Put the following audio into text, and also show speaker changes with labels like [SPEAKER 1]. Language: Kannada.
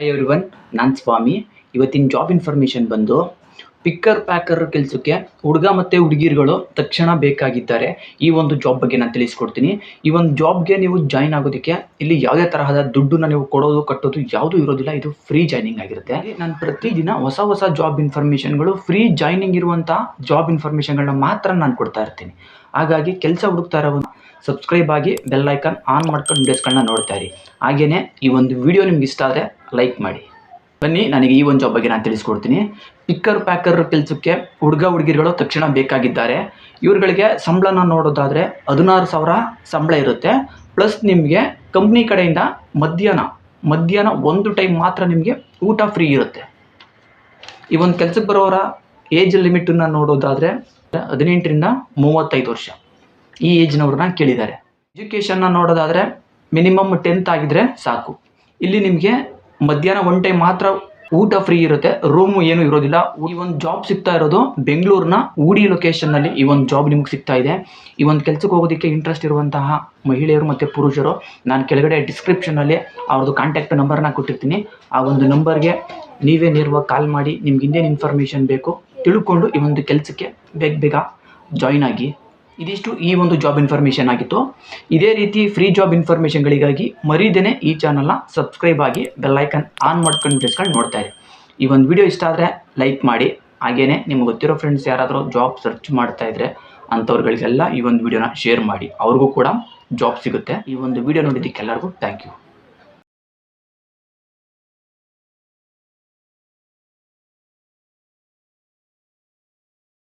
[SPEAKER 1] ಹಾಯ್ ಎವ್ರಿವನ್ ನಾನು ಸ್ವಾಮಿ. ಇವತ್ತಿನ ಜಾಬ್ ಇನ್ಫಾರ್ಮೇಷನ್ ಬಂದು ಪಿಕ್ಕರ್ ಪ್ಯಾಕರ್ ಕೆಲಸಕ್ಕೆ ಹುಡುಗ ಮತ್ತು ಹುಡುಗಿರುಗಳು ತಕ್ಷಣ ಬೇಕಾಗಿದ್ದಾರೆ. ಈ ಒಂದು ಜಾಬ್ ಬಗ್ಗೆ ನಾನು ತಿಳಿಸ್ಕೊಡ್ತೀನಿ. ಈ ಒಂದು ಜಾಬ್ಗೆ ನೀವು ಜಾಯ್ನ್ ಆಗೋದಕ್ಕೆ ಇಲ್ಲಿ ಯಾವುದೇ ತರಹದ ದುಡ್ಡನ್ನ ನೀವು ಕೊಡೋದು, ಕಟ್ಟೋದು ಯಾವುದೂ ಇರೋದಿಲ್ಲ. ಇದು ಫ್ರೀ ಜಾಯ್ನಿಂಗ್ ಆಗಿರುತ್ತೆ. ನಾನು ಪ್ರತಿದಿನ ಹೊಸ ಹೊಸ ಜಾಬ್ ಇನ್ಫಾರ್ಮೇಷನ್ಗಳು ಫ್ರೀ ಜಾಯ್ನಿಂಗ್ ಇರುವಂಥ ಜಾಬ್ ಇನ್ಫಾರ್ಮೇಷನ್ಗಳನ್ನ ಮಾತ್ರ ನಾನು ಕೊಡ್ತಾ ಇರ್ತೀನಿ. ಹಾಗಾಗಿ ಕೆಲಸ ಹುಡುಕ್ತಾ ಇರೋ ಸಬ್ಸ್ಕ್ರೈಬ್ ಆಗಿ ಬೆಲ್ ಐಕಾನ್ ಆನ್ ಮಾಡ್ಕೊಂಡು ವಿಡಿಯೋಸ್ಗಳನ್ನ ನೋಡ್ತಾ ಇರಿ. ಹಾಗೆಯೇ ಈ ಒಂದು ವಿಡಿಯೋ ನಿಮ್ಗೆ ಇಷ್ಟ ಆದರೆ ಲೈಕ್ ಮಾಡಿ. ಬನ್ನಿ, ನನಗೆ ಈ ಒಂದು ಜಾಬ್ ಬಗ್ಗೆ ನಾನು ತಿಳಿಸ್ಕೊಡ್ತೀನಿ. ಪಿಕ್ಕರ್ ಪ್ಯಾಕರ್ ಕೆಲಸಕ್ಕೆ ಹುಡುಗ ಹುಡುಗಿರುಗಳು ತಕ್ಷಣ ಬೇಕಾಗಿದ್ದಾರೆ. ಇವ್ರುಗಳಿಗೆ ಸಂಬಳನ ನೋಡೋದಾದರೆ ಹದಿನಾರು ಸಾವಿರ ಸಂಬಳ ಇರುತ್ತೆ. ಪ್ಲಸ್ ನಿಮಗೆ ಕಂಪ್ನಿ ಕಡೆಯಿಂದ ಮಧ್ಯಾಹ್ನ ಮಧ್ಯಾಹ್ನ ಒಂದು ಟೈಮ್ ಮಾತ್ರ ನಿಮಗೆ ಊಟ ಫ್ರೀ ಇರುತ್ತೆ. ಈ ಒಂದು ಕೆಲಸಕ್ಕೆ ಬರೋರ ಏಜ್ ಲಿಮಿಟನ್ನು ನೋಡೋದಾದರೆ ಹದಿನೆಂಟರಿಂದ ಮೂವತ್ತೈದು ವರ್ಷ. ಈ ಏಜ್ನವ್ರನ್ನ ಕೇಳಿದ್ದಾರೆ. ಎಜುಕೇಷನ್ನ ನೋಡೋದಾದರೆ ಮಿನಿಮಮ್ ಟೆಂತ್ ಆಗಿದ್ರೆ ಸಾಕು. ಇಲ್ಲಿ ನಿಮಗೆ ಮಧ್ಯಾಹ್ನ ಒನ್ ಟೈಮ್ ಮಾತ್ರ ಊಟ ಫ್ರೀ ಇರುತ್ತೆ. ರೂಮು ಏನು ಇರೋದಿಲ್ಲ. ಈ ಒಂದು ಜಾಬ್ ಸಿಗ್ತಾ ಇರೋದು ಬೆಂಗಳೂರಿನ ಊಡಿ ಲೊಕೇಶನ್ನಲ್ಲಿ ಈ ಒಂದು ಜಾಬ್ ನಿಮ್ಗೆ ಸಿಗ್ತಾ ಇದೆ. ಈ ಒಂದು ಕೆಲಸಕ್ಕೆ ಹೋಗೋದಕ್ಕೆ ಇಂಟ್ರೆಸ್ಟ್ ಇರುವಂತಹ ಮಹಿಳೆಯರು ಮತ್ತು ಪುರುಷರು, ನಾನು ಕೆಳಗಡೆ ಡಿಸ್ಕ್ರಿಪ್ಷನಲ್ಲಿ ಅವ್ರದ್ದು ಕಾಂಟ್ಯಾಕ್ಟ್ ನಂಬರ್ನ ಕೊಟ್ಟಿರ್ತೀನಿ. ಆ ಒಂದು ನಂಬರ್ಗೆ ನೀವೇ ನೇರವಾಗಿ ಕಾಲ್ ಮಾಡಿ ನಿಮ್ಗೆ ಇನ್ನೇನು ಇನ್ಫಾರ್ಮೇಷನ್ ಬೇಕು ತಿಳ್ಕೊಂಡು ಈ ಒಂದು ಕೆಲಸಕ್ಕೆ ಬೇಗ ಬೇಗ ಜಾಯ್ನ್ ಆಗಿ ಇದಿಷ್ಟು ಈ ಒಂದು ಜಾಬ್ ಇನ್ಫಾರ್ಮೇಷನ್ ಆಗಿತ್ತು. ಇದೇ ರೀತಿ ಫ್ರೀ ಜಾಬ್ ಇನ್ಫಾರ್ಮೇಷನ್ಗಳಿಗಾಗಿ ಮರೀದೇನೆ ಈ ಚಾನಲ್ನ ಸಬ್ಸ್ಕ್ರೈಬ್ ಆಗಿ ಬೆಲ್ಲೈಕನ್ ಆನ್ ಮಾಡ್ಕೊಂಡು ಬಿಡಿಸ್ಕೊಂಡು ನೋಡ್ತಾ ಇರಿ. ಈ ಒಂದು ವಿಡಿಯೋ ಇಷ್ಟ ಆದರೆ ಲೈಕ್ ಮಾಡಿ. ಹಾಗೆಯೇ ನಿಮ್ಗೆ ಗೊತ್ತಿರೋ ಫ್ರೆಂಡ್ಸ್ ಯಾರಾದರೂ ಜಾಬ್ ಸರ್ಚ್ ಮಾಡ್ತಾ ಇದ್ರೆ ಅಂಥವ್ರುಗಳಿಗೆಲ್ಲ ಈ ಒಂದು ವಿಡಿಯೋನ ಶೇರ್ ಮಾಡಿ. ಅವ್ರಿಗೂ ಕೂಡ ಜಾಬ್ ಸಿಗುತ್ತೆ. ಈ ಒಂದು ವಿಡಿಯೋ ನೋಡಿದ್ದಕ್ಕೆಲ್ಲರಿಗೂ ಥ್ಯಾಂಕ್ ಯು